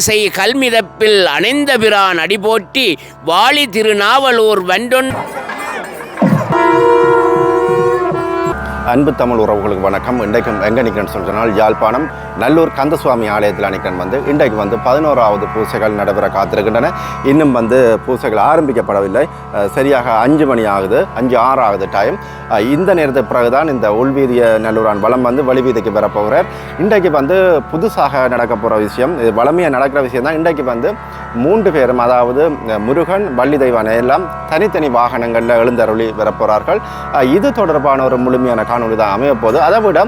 ஆளிமிசை கல்மிதப்பில் அணைந்த பிரான் அடிபோற்றி வாலி திருநாவலூர் வண்டொன் அன்பு தமிழ் உறவுகளுக்கு வணக்கம். இன்றைக்கும் எங்கே நிற்கிறேன்னு சொன்னால் யாழ்ப்பாணம் நல்லூர் கந்தசுவாமி ஆலயத்தில் நிற்கிறேன் வந்து இன்றைக்கு வந்து பதினோராவது பூசைகள் நடைபெற காத்திருக்கின்றன. இன்னும் வந்து பூசைகள் ஆரம்பிக்கப்படவில்லை. சரியாக அஞ்சு மணி ஆகுது. அஞ்சு ஆறு ஆகுது டைம் இந்த நேரத்துக்கு பிறகுதான் இந்த உள்வீதிய நல்லூரான் வளம் வந்து வழிவீதிக்கு பெறப்போகிறார் இன்றைக்கு வந்து புதுசாக நடக்க போகிற விஷயம் இது வளமையாக நடக்கிற விஷயம் தான் இன்றைக்கு வந்து மூன்று பேரும் அதாவது முருகன் வள்ளி தெய்வான எல்லாம் தனித்தனி வாகனங்களில் எழுந்தருளி வரப்போகிறார்கள் இது தொடர்பான ஒரு முழுமையான காணொலி தான் அமையப்போகுது அதை விட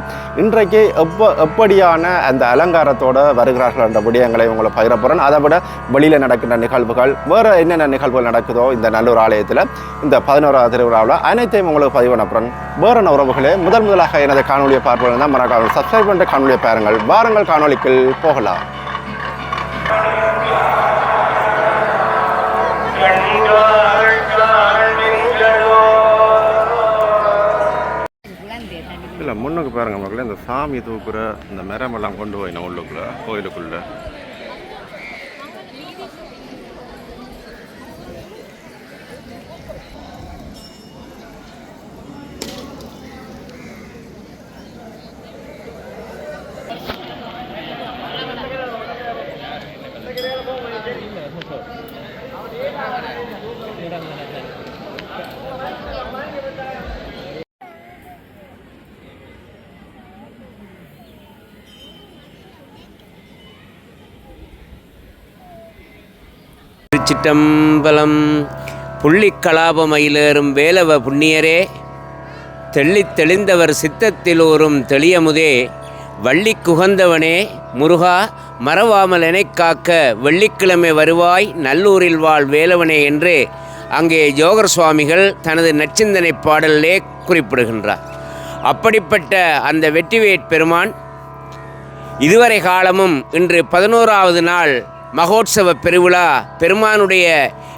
இன்றைக்கு எப்போ எப்படியான அந்த அலங்காரத்தோட வருகிறார்கள் என்ற விடயங்களை உங்களை பகிர போகிறேன் அதை விட வெளியில் நடக்கின்ற நிகழ்வுகள் வேறு என்னென்ன நிகழ்வுகள் நடக்குதோ இந்த நல்லூர் ஆலயத்தில் இந்த பதினோராவது திருவிழாவில் அனைத்தையும் உங்களுக்கு பதிவு பண்ண வேறு உறவுகளே முதல் முதலாக எனது காணொலியை பார்ப்பவர்கள் தான் மறக்காமல் சப்ஸ்கிரைப் பண்ணுற காணொலியை பாருங்கள். வாருங்கள் காணொலிக்குள் போகலாம். இல்லை பாருங்க மக்களே இந்த சாமி தூக்குற இந்த மரமெல்லாம் கொண்டு போயினோம் உள்ளுக்குள்ளே கோயிலுக்குள்ளே. திருச்சிட்டம்பலம் புள்ளிக்கலாபமயிலேறும் வேலவ புண்ணியரே தெள்ளித் தெளிந்தவர் சித்தத்திலோரும் தெளியமுதே வள்ளி குகந்தவனே முருகா மறவாமல் காக்க வெள்ளிக்கிழமை வருவாய் நல்லூரில் வாழ் வேலவனே என்று அங்கே ஜோகர் சுவாமிகள் தனது நச்சிந்தனை பாடலிலே குறிப்பிடுகின்றார். அப்படிப்பட்ட அந்த வெற்றிவேட் பெருமான் இதுவரை காலமும் இன்று பதினோராவது நாள் மகோத்சவ பெருவிழா பெருமானுடைய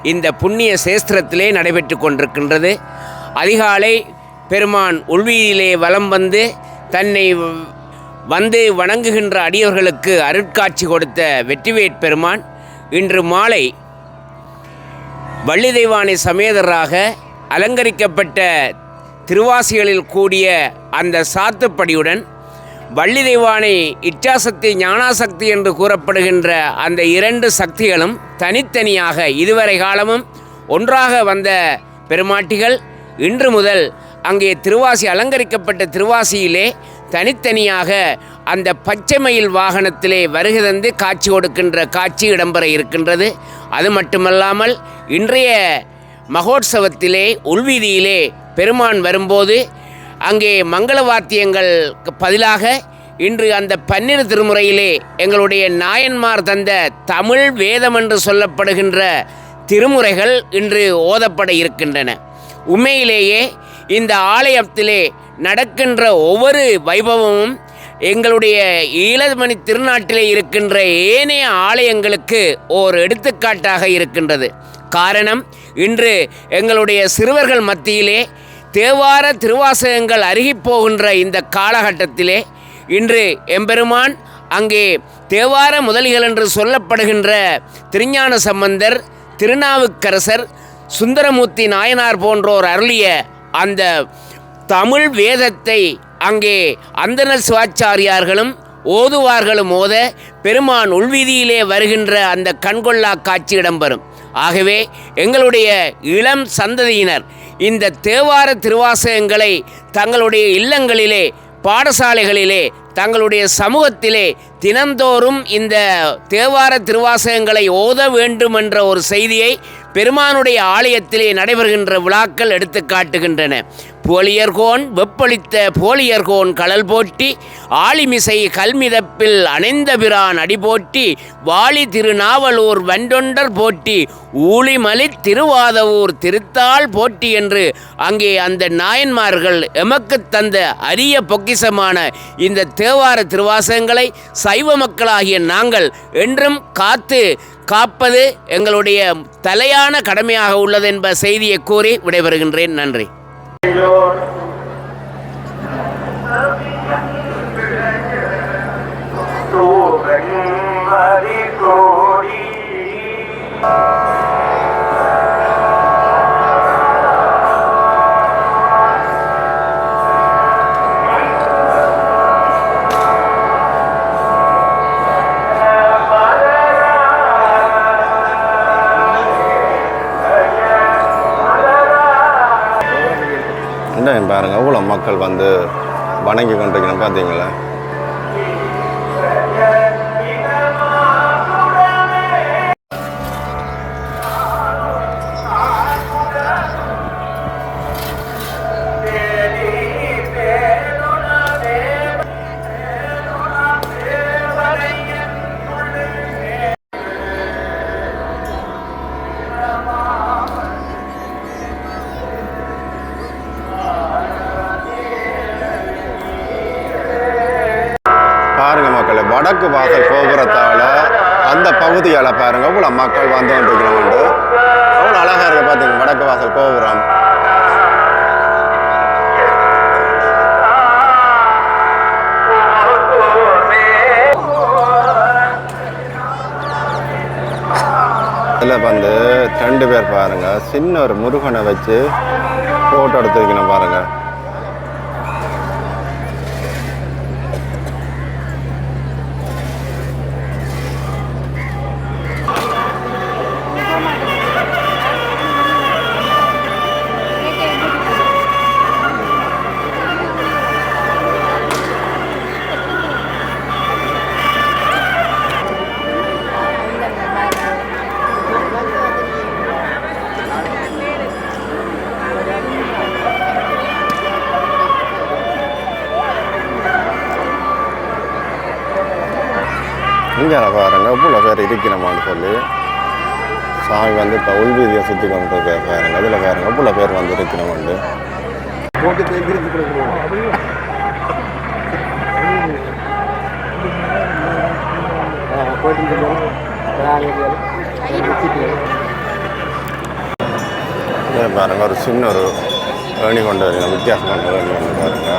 இந்த புண்ணிய சேஸ்திரத்திலே நடைபெற்று கொண்டிருக்கின்றது. அதிகாலை பெருமான் உள்வியிலே வலம் வந்து தன்னை வந்து வணங்குகின்ற அடியவர்களுக்கு அருட்காட்சி கொடுத்த வெற்றிவேட் பெருமான் இன்று மாலை வள்ளி தெய்வானை சமேதராக அலங்கரிக்கப்பட்ட திருவாசிகளில் கூடிய அந்த சாத்துப்படியுடன் வள்ளி தெய்வானை இச்சாசக்தி ஞானாசக்தி என்று கூறப்படுகின்ற அந்த இரண்டு சக்திகளும் தனித்தனியாக இதுவரை காலமும் ஒன்றாக வந்த பெருமாட்டிகள் இன்று முதல் அங்கே திருவாசி அலங்கரிக்கப்பட்ட திருவாசியிலே தனித்தனியாக அந்த பச்சைமயில் வாகனத்திலே வருகை தந்து காட்சி கொடுக்கின்ற காட்சி இடம்பெற இருக்கின்றது. அது மட்டுமல்லாமல் இன்றைய மகோத்சவத்திலே உள்வீதியிலே பெருமான் வரும்போது அங்கே மங்கள வாத்தியங்களுக்கு பதிலாக இன்று அந்த பன்னிரு திருமுறையிலே எங்களுடைய நாயன்மார் தந்த தமிழ் வேதம் என்று சொல்லப்படுகின்ற திருமுறைகள் இன்று ஓதப்பட இருக்கின்றன. உண்மையிலேயே இந்த ஆலயத்திலே நடக்கின்ற ஒவ்வொரு வைபவமும் எங்களுடைய ஈழமணி திருநாட்டிலே இருக்கின்ற ஏனைய ஆலயங்களுக்கு ஓர் எடுத்துக்காட்டாக இருக்கின்றது. காரணம் இன்று எங்களுடைய சிறுவர்கள் மத்தியிலே தேவார திருவாசகங்கள் அருகிப் போகின்ற இந்த காலகட்டத்திலே இன்று எம்பெருமான் அங்கே தேவார முதலிகள் என்று சொல்லப்படுகின்ற திருஞான சம்பந்தர் திருநாவுக்கரசர் சுந்தரமூர்த்தி நாயனார் போன்றோர் அருளிய அந்த தமிழ் வேதத்தை அங்கே அந்தனர் சிவாச்சாரியார்களும் ஓதுவார்களும் ஓத பெருமான் உள்வீதியிலே வருகின்ற அந்த கண்கொள்ளா காட்சி இடம்பெறும். ஆகவே எங்களுடைய இளம் சந்ததியினர் இந்த தேவார திருவாசகங்களை தங்களுடைய இல்லங்களிலே பாடசாலைகளிலே தங்களுடைய சமூகத்திலே தினந்தோறும் இந்த தேவார திருவாசகங்களை ஓத வேண்டும் என்ற ஒரு செய்தியை பெருமானுடைய ஆலயத்திலே நடைபெறுகின்ற விழாக்கள் எடுத்து காட்டுகின்றன. போலியர்கோன் வெப்பளித்த போலியர்கோன் கடல் போட்டி ஆளிமிசை கல்மிதப்பில் அணைந்த பிரான் அடிபோட்டி வாளி திருநாவலூர் வண்டொண்டர் போட்டி ஊழிமலி திருவாதவூர் திருத்தாள் போட்டி என்று அங்கே அந்த நாயன்மார்கள் எமக்கு தந்த அரிய பொக்கிசமான இந்த தேவார திருவாசகங்களை சைவ மக்களாகிய நாங்கள் என்றும் காத்து காப்பது எங்களுடைய தலையான கடமையாக உள்ளது என்ப செய்தியை கூறி விடைபெறுகின்றேன். நன்றி. ছিল மக்கள் வந்து வணங்கி கொண்டிருக்கணும் பார்த்தீங்களா? இதில் வந்து ரெண்டு பேர் பாருங்க. சின்ன ஒரு முருகனை வச்சு ஃபோட்டோ எடுத்துருக்கணும் பாருங்க. பேர் இருக்கிறோமான்னு சொல்லி சாமி வந்து இப்போ உள்வீதியை சுற்றி கொண்டு இருக்க பாருங்க இதில் பாருங்க இவ்வளோ பேர். வந்து இருக்கிறோமாண்டு பாருங்க ஒரு சின்ன ஒரு ஏணி கொண்டு வருங்க வித்தியாசமான ஏணி கொண்டு பாருங்க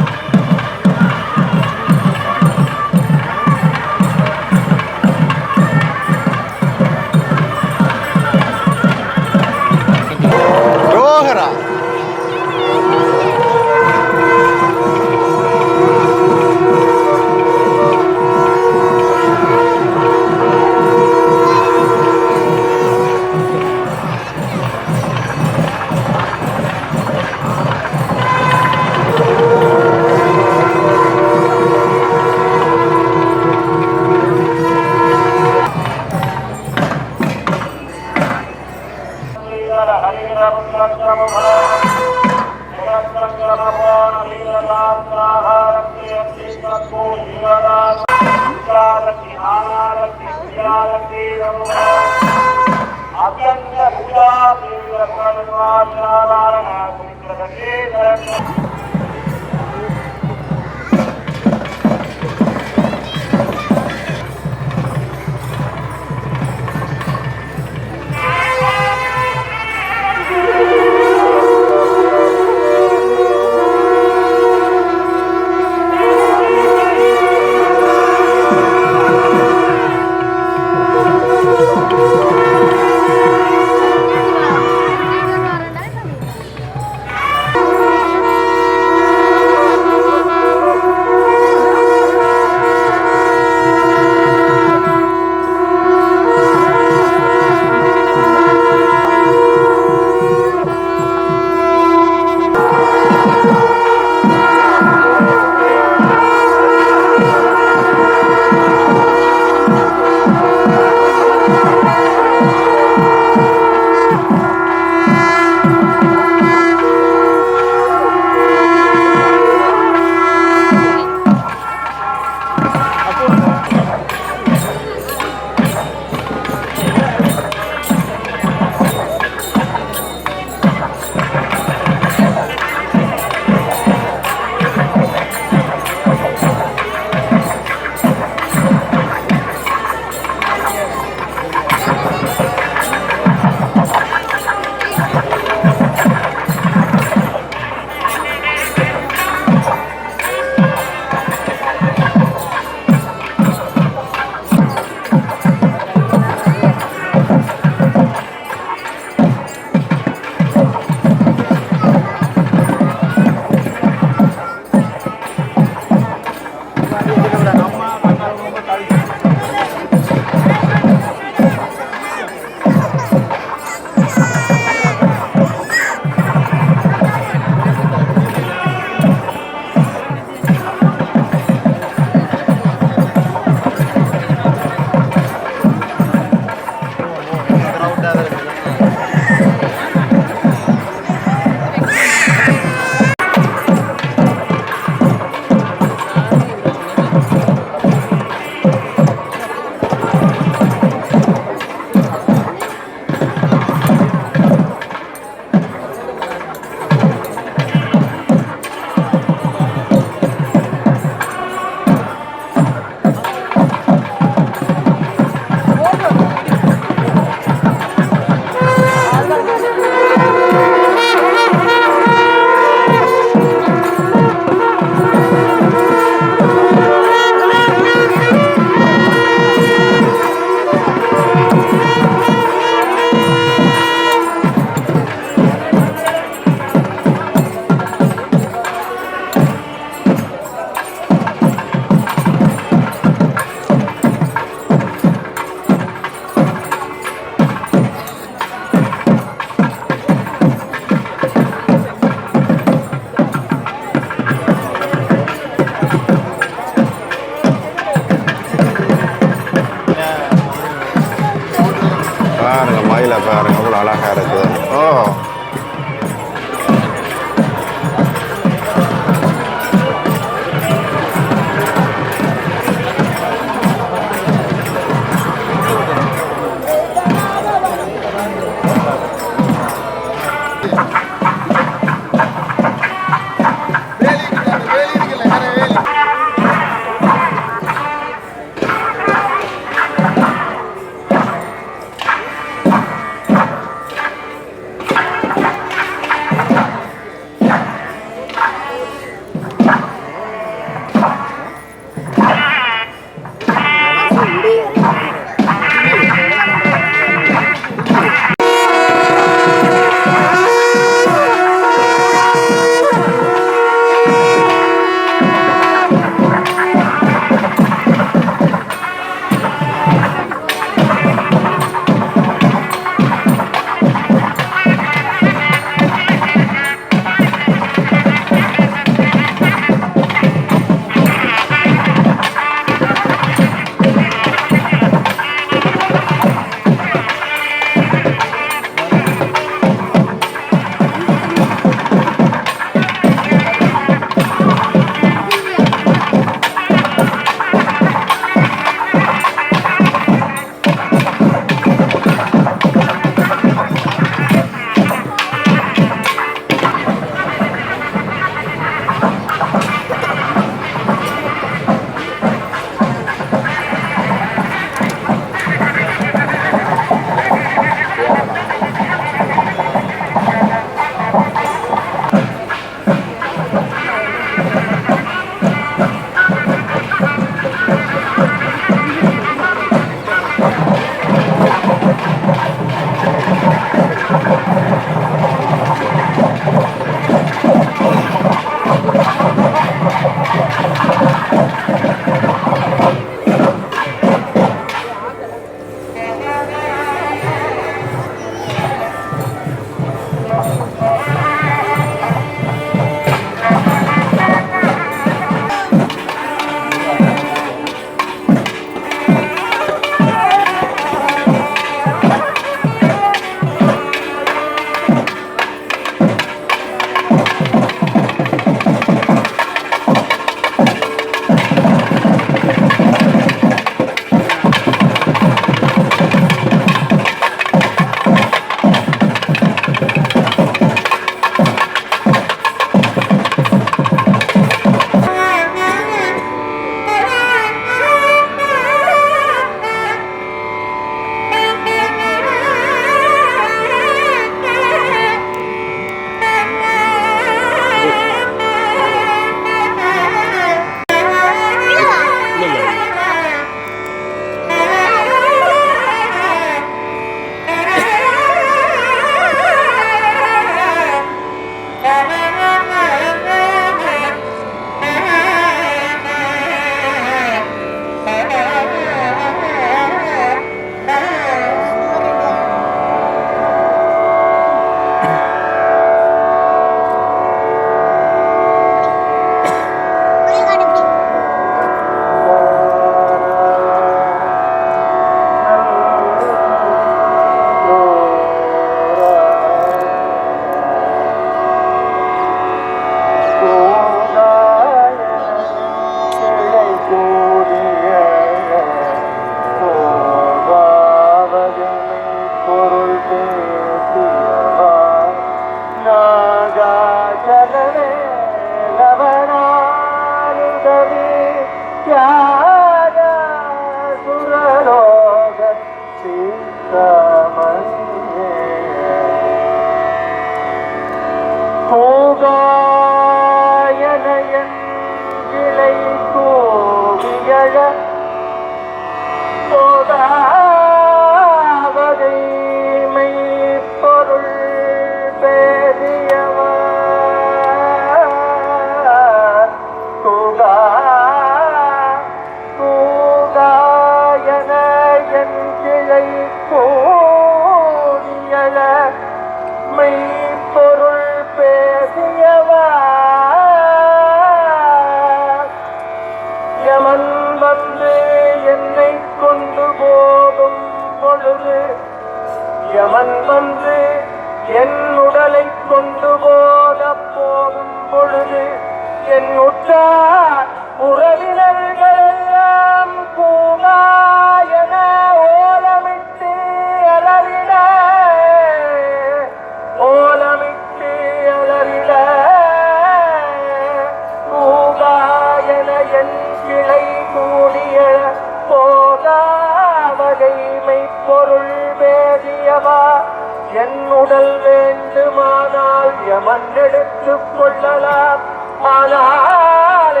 வேண்டுமானால் யமன் எடுத்துக் கொள்ளலாம். ஆனால்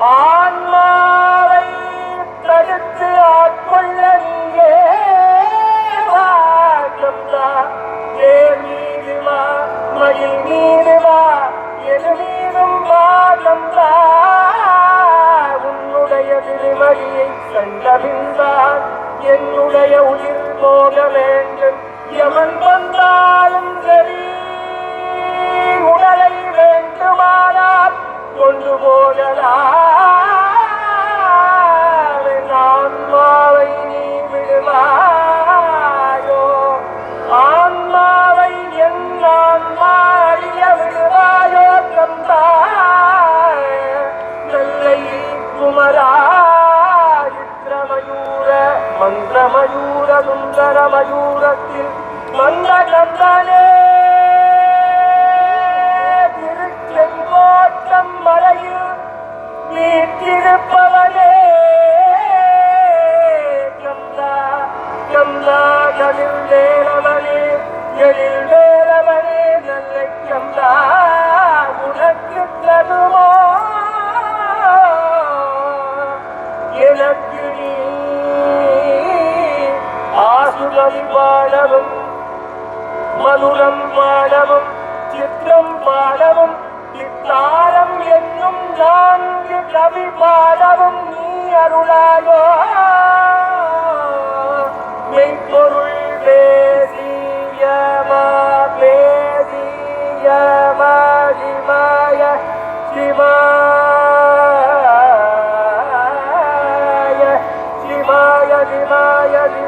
ஆன்மாவை தடுத்து ஆட்கொள்ள நீயே ஏர் மீது மயில் மீதுவா எது மீதும் வாசம்தா உன்னுடைய திருமதியை கண்டபின்தான் என்னுடைய உயிர் போக வேண்டும். யமன் வந்தாலும் சரி உடலை வேண்டுமானால் கொண்டு போகலாம். என் நீ விடுவாயோ. மன்னத்தில் மன்ன கண்டானே ஆசுகவி பாடவும் மதுரம் பாடவும் சித்திரம் பாடவும் இத்தாரம் என்னும் நான்கு கவி பாடவும் நீ அருளாயோ மெய்ப்பொருள் வேதியமா வேதியமா சிவாய சிவாய சிவாய சிவாய சிவாய.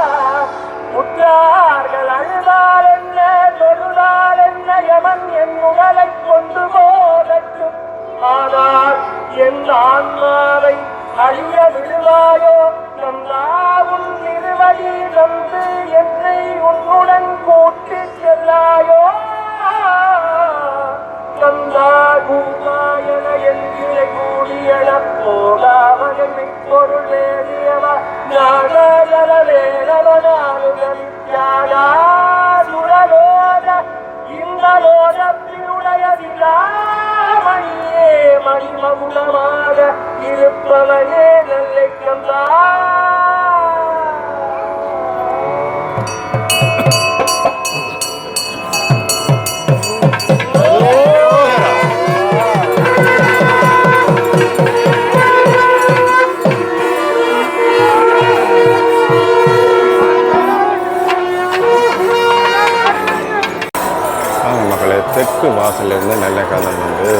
தெற்கு வாசல்லேருந்து நெல்லைக்காலம் வந்து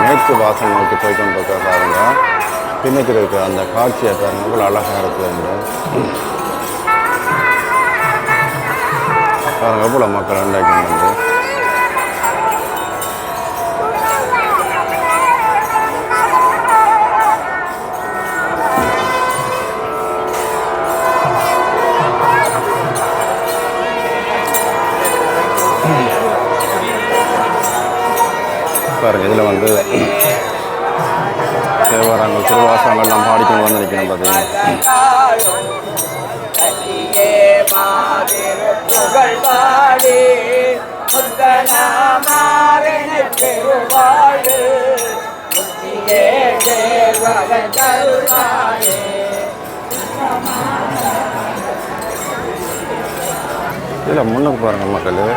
மேற்கு வாசல் நோக்கி போய் கொண்டு இருக்க பாருங்க. பின்னுக்கு இருக்கிற அந்த காட்சியை பாருங்கள் அழகாக இருக்குது பாருங்க எவ்வளோ மக்கள் இன்றைக்கு வந்து. பாருங்க இதில் வந்து தேவாரங்கள் திருவாசகங்கள்லாம் பாடிக்கொண்டு வந்து நிற்கணும் பார்த்தீங்கன்னா புகழ்வாழே முத்தனாமாரின இல்லை முன்னுக்கு பாருங்கள் மக்களே.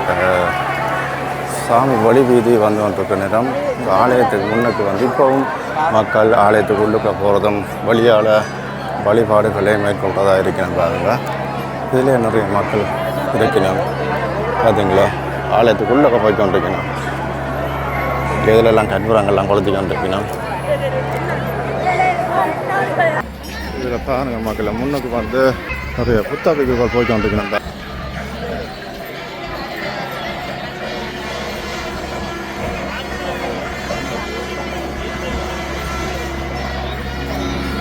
சாமி வழி வீதி வந்து கொண்டிருக்க நேரம் ஆலயத்துக்கு முன்னுக்கு வந்து இப்போவும் மக்கள் ஆலயத்துக்கு உள்ளுக்க போகிறதும் வழியால் வழிபாடுகளை மேற்கொள்கிறதா இருக்கிறாங்க இதில் என்னுடைய மக்கள் இருக்கணும் பார்த்தீங்களா ஆலயத்துக்குள்ளே போய் கொண்டிருக்கணும் இதிலெல்லாம் கற்பூரங்கள்லாம் கொளுத்தி கொண்டிருக்கணும் இதில் பாருங்க மக்கள் முன்னுக்கு வந்து நிறைய புத்தகங்கள் போய் கொண்டிருக்கணும்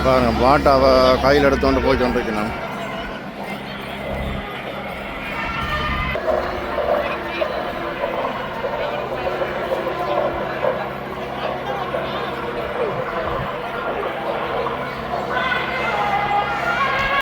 பாருங்க மாட்டாவை கையில் எடுத்துக்கொண்டு போய் கொண்டிருக்கணும்